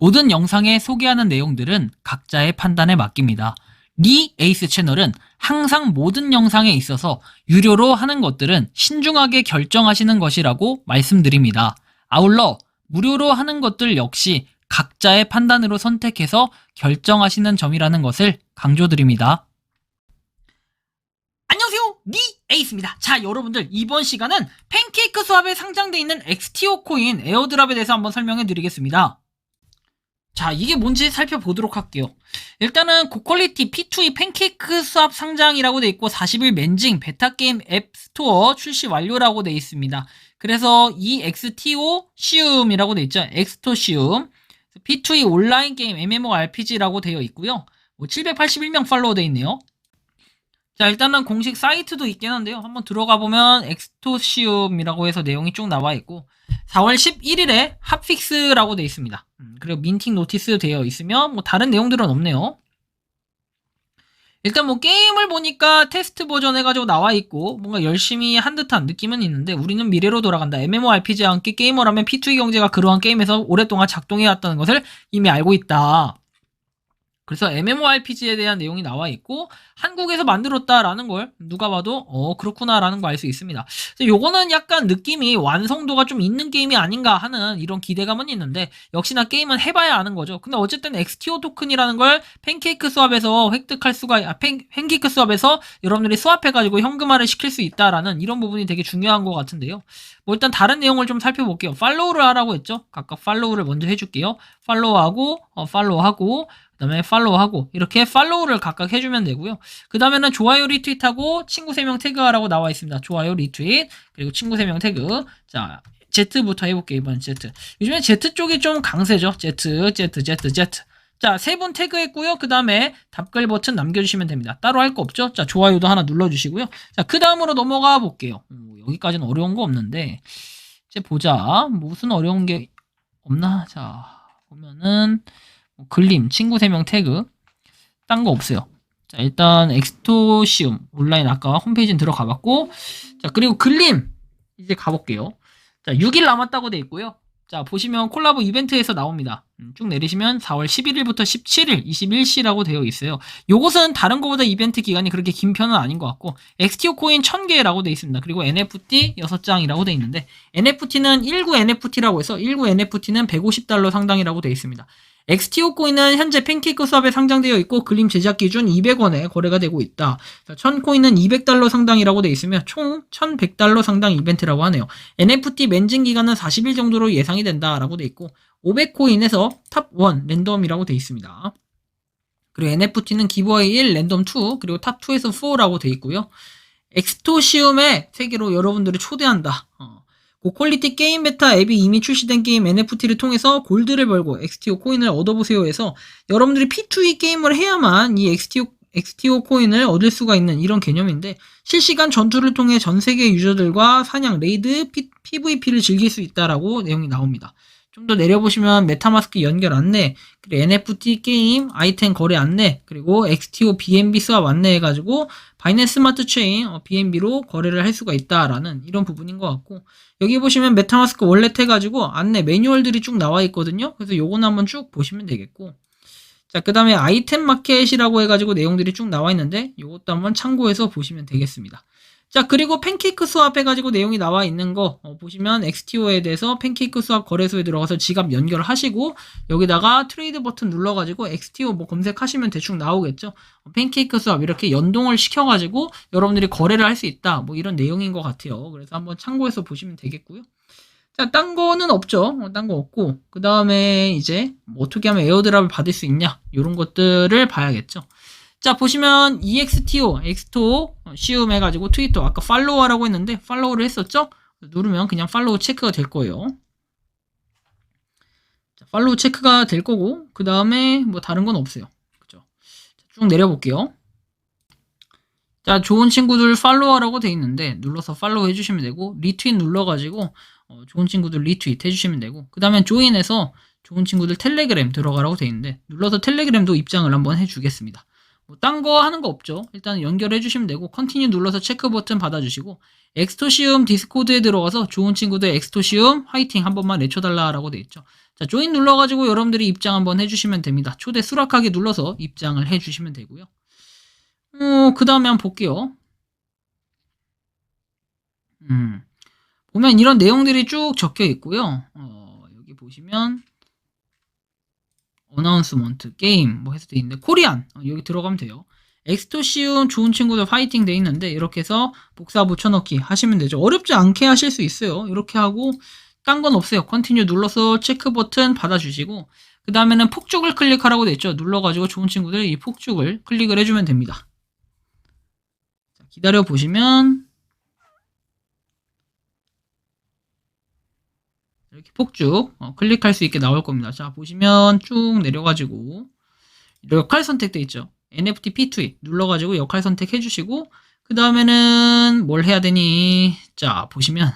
모든 영상에 소개하는 내용들은 각자의 판단에 맡깁니다. 리 에이스 채널은 항상 모든 영상에 있어서 유료로 하는 것들은 신중하게 결정하시는 것이라고 말씀드립니다. 아울러 무료로 하는 것들 역시 각자의 판단으로 선택해서 결정하시는 점이라는 것을 강조드립니다. 안녕하세요. 니 에이스입니다. 자, 여러분들 이번 시간은 팬케이크 수합에 상장되어 있는 XTO 코인 에어드랍에 대해서 한번 설명해 드리겠습니다. 자, 이게 뭔지 살펴보도록 할게요. 일단은 고퀄리티 P2E 팬케이크 수합 상장이라고 돼 있고 40일 맨징 베타 게임 앱 스토어 출시 완료라고 돼 있습니다. 그래서 이 XTO 시움이라고 돼 있죠. 엑스토 시움 P2E 온라인 게임 MMORPG라고 되어 있고요. 뭐 781명 팔로워 돼 있네요. 자, 일단은 공식 사이트도 있긴 한데요. 한번 들어가 보면 엑스토시움이라고 해서 내용이 쭉 나와 있고 4월 11일에 핫픽스라고 돼 있습니다. 음, 그리고 민팅 노티스 되어 있으면 뭐 다른 내용들은 없네요. 일단 뭐 게임을 보니까 테스트 버전 해가지고 나와 있고 뭔가 열심히 한 듯한 느낌은 있는데 우리는 미래로 돌아간다. MMORPG와 함께 게이머라면 P2E 경제가 그러한 게임에서 오랫동안 작동해왔다는 것을 이미 알고 있다. 그래서 MMORPG에 대한 내용이 나와 있고 한국에서 만들었다라는 걸 누가 봐도 어 그렇구나라는 거 알 수 있습니다. 요거는 약간 느낌이 완성도가 좀 있는 게임이 아닌가 하는 이런 기대감은 있는데 역시나 게임은 해봐야 아는 거죠. 근데 어쨌든 XTO 토큰이라는 걸 팬케이크 수합에서 획득할 수가 아, 팬, 팬케이크 수합에서 여러분들이 수합해가지고 현금화를 시킬 수 있다라는 이런 부분이 되게 중요한 것 같은데요. 뭐 일단 다른 내용을 좀 살펴볼게요. 팔로우를 하라고 했죠. 각각 팔로우를 먼저 해줄게요. 팔로우하고 어, 팔로우하고 그다음에 팔로우하고 이렇게 팔로우를 각각 해주면 되고요. 그 다음에는 좋아요 리트윗하고 친구 3명 태그하라고 나와 있습니다. 좋아요 리트윗 그리고 친구 3명 태그. 자 Z부터 해볼게요 이번 Z. 요즘에 Z 쪽이 좀 강세죠. Z Z Z Z. 자 세 분 태그했고요. 그 다음에 답글 버튼 남겨주시면 됩니다. 따로 할 거 없죠? 자 좋아요도 하나 눌러주시고요. 자 그 다음으로 넘어가 볼게요. 음, 여기까지는 어려운 거 없는데. 이제 보자. 무슨 어려운 게 없나? 자 보면은 뭐 글림 친구 3명 태그 딴 거 없어요 자, 일단 엑스토시움 온라인 아까 홈페이지는 들어가 봤고 자, 그리고 글림 이제 가볼게요. 자, 6일 남았다고 돼 있고요. 자, 보시면 콜라보 이벤트에서 나옵니다. 음, 쭉 내리시면 4월 11일부터 17일 21시라고 되어 있어요. 요것은 다른 거보다 이벤트 기간이 그렇게 긴 편은 아닌 것 같고 XTO 코인 1000개라고 돼 있습니다. 그리고 NFT 6장이라고 돼 있는데 NFT는 19 NFT라고 해서 19 NFT는 150달러 상당이라고 돼 있습니다. XTO 코인은 현재 팬케이크 수업에 상장되어 있고 그림 제작 기준 200원에 거래가 되고 있다. 1000 코인은 200달러 상당이라고 되어 있으며 총 1100달러 상당 이벤트라고 하네요. NFT 맨징 기간은 40일 정도로 예상이 된다라고 되어 있고 500코인에서 탑1 랜덤이라고 되어 있습니다. 그리고 NFT는 기브웨이 1, 랜덤 2, 그리고 탑 2에서 4라고 되어 있고요. 엑스토시움의 세계로 여러분들을 초대한다. 어. 고퀄리티 게임 베타 앱이 이미 출시된 게임 NFT를 통해서 골드를 벌고 XTO 코인을 얻어보세요 해서 여러분들이 P2E 게임을 해야만 이 XTO, XTO 코인을 얻을 수가 있는 이런 개념인데 실시간 전투를 통해 전 세계 유저들과 사냥, 레이드, P, PVP를 즐길 수 있다라고 내용이 나옵니다. 좀 더 내려보시면 메타마스크 연결 안내, 그리고 NFT 게임, 아이템 거래 안내, 그리고 XTO BNB 수합 안내 해가지고 바이낸스 스마트 체인 BNB로 거래를 할 수가 있다라는 이런 부분인 것 같고 여기 보시면 메타마스크 월렛 해가지고 안내 매뉴얼들이 쭉 나와 있거든요. 그래서 요거는 한번 쭉 보시면 되겠고 자, 그 다음에 아이템 마켓이라고 해가지고 내용들이 쭉 나와 있는데 이것도 한번 참고해서 보시면 되겠습니다. 자, 그리고 팬케이크 수합 해가지고 내용이 나와 있는 거 어, 보시면 XTO에 대해서 팬케이크 수합 거래소에 들어가서 지갑 연결하시고 여기다가 트레이드 버튼 눌러가지고 XTO 뭐 검색하시면 대충 나오겠죠. 어, 팬케이크 수합 이렇게 연동을 시켜가지고 여러분들이 거래를 할 수 있다. 뭐 이런 내용인 것 같아요. 그래서 한번 참고해서 보시면 되겠고요. 자, 딴 거는 없죠. 어, 딴거 없고. 그 다음에 이제 뭐 어떻게 하면 에어드랍을 받을 수 있냐. 이런 것들을 봐야겠죠. 자, 보시면 EXTO, 엑스토, 시움 해가지고 트위터, 아까 팔로워라고 했는데, 팔로우를 했었죠? 누르면 그냥 팔로우 체크가 될 거예요. 자, 팔로우 체크가 될 거고, 그 다음에 뭐 다른 건 없어요. 그죠? 쭉 내려볼게요. 자, 좋은 친구들 팔로워라고 돼 있는데, 눌러서 팔로우 해주시면 되고, 리트윗 눌러가지고, 어, 좋은 친구들 리트윗 해주시면 되고, 그 다음에 조인해서 좋은 친구들 텔레그램 들어가라고 돼 있는데, 눌러서 텔레그램도 입장을 한번 해주겠습니다. 뭐 딴 거 하는 거 없죠. 일단 연결해 주시면 되고 컨티뉴 눌러서 체크 버튼 받아주시고 엑스토시움 디스코드에 들어가서 좋은 친구들 엑스토시움 화이팅 한 번만 외쳐달라라고 돼 있죠. 자, 조인 눌러가지고 여러분들이 입장 한번 해주시면 됩니다. 초대 수락하기 눌러서 입장을 해주시면 되고요. 어, 그 다음에 한번 볼게요. 음, 보면 이런 내용들이 쭉 적혀 있고요. 어, 여기 보시면 어나운스먼트 게임 뭐 해서 돼 있는데 코리안 어, 여기 들어가면 돼요. 엑스토시움 좋은 친구들 파이팅 돼 있는데 이렇게 해서 복사 붙여넣기 하시면 되죠. 어렵지 않게 하실 수 있어요. 이렇게 하고 딴 건 없어요. 컨티뉴 눌러서 체크 버튼 받아주시고 그 다음에는 폭죽을 클릭하라고 돼 있죠. 눌러가지고 좋은 친구들 이 폭죽을 클릭을 해주면 됩니다. 자, 기다려 보시면 이렇게 폭죽 어, 클릭할 수 있게 나올 겁니다. 자 보시면 쭉 내려가지고 역할 선택돼 있죠. NFT P2 눌러가지고 역할 선택해 주시고 그 다음에는 뭘 해야 되니? 자 보시면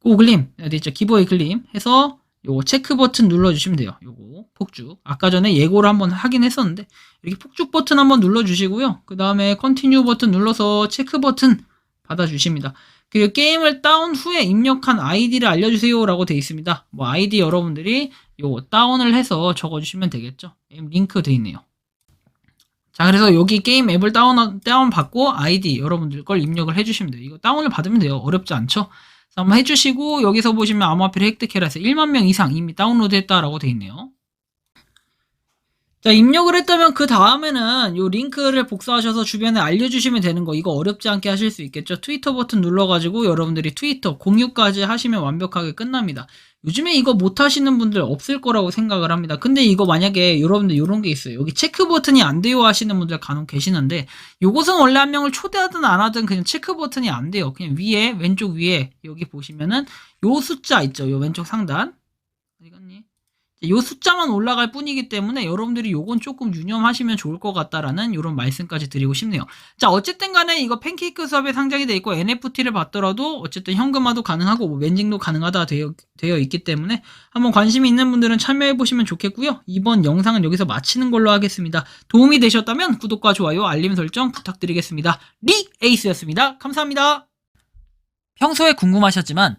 고글림 어디 있죠. 기보의 글림 해서 요거 체크 버튼 눌러주시면 돼요. 요거 폭죽. 아까 전에 예고를 한번 하긴 했었는데 이렇게 폭죽 버튼 한번 눌러주시고요. 그 다음에 컨티뉴 버튼 눌러서 체크 버튼 받아주십니다 그리고 게임을 다운 후에 입력한 아이디를 알려주세요 라고 되어 있습니다 뭐 아이디 여러분들이 요 다운을 해서 적어주시면 되겠죠 링크 되어 있네요 자, 그래서 여기 게임 앱을 다운, 다운 받고 아이디 여러분들 걸 입력을 해주시면 돼요. 이거 다운을 받으면 돼요. 어렵지 않죠? 한번 해주시고, 여기서 보시면 암호화폐를 획득해라 해서 1만 명 이상 이미 다운로드 했다라고 돼 있네요. 자, 입력을 했다면 그 다음에는 요 링크를 복사하셔서 주변에 알려주시면 되는 거, 이거 어렵지 않게 하실 수 있겠죠? 트위터 버튼 눌러가지고 여러분들이 트위터 공유까지 하시면 완벽하게 끝납니다. 요즘에 이거 못 하시는 분들 없을 거라고 생각을 합니다. 근데 이거 만약에 여러분들 이런 게 있어요. 여기 체크 버튼이 안 돼요 하시는 분들 간혹 계시는데 요것은 원래 한 명을 초대하든 안 하든 그냥 체크 버튼이 안 돼요. 그냥 위에 왼쪽 위에 여기 보시면은 요 숫자 있죠. 요 왼쪽 상단 어디 갔니? 요 숫자만 올라갈 뿐이기 때문에 여러분들이 요건 조금 유념하시면 좋을 것 같다라는 이런 말씀까지 드리고 싶네요. 자, 어쨌든 간에 이거 팬케이크 수업에 상장이 돼 있고 NFT를 받더라도 어쨌든 현금화도 가능하고 뭐 멘징도 가능하다 되어, 되어 있기 때문에 한번 관심이 있는 분들은 참여해 보시면 좋겠고요. 이번 영상은 여기서 마치는 걸로 하겠습니다. 도움이 되셨다면 구독과 좋아요, 알림 설정 부탁드리겠습니다. 리 에이스였습니다. 감사합니다. 평소에 궁금하셨지만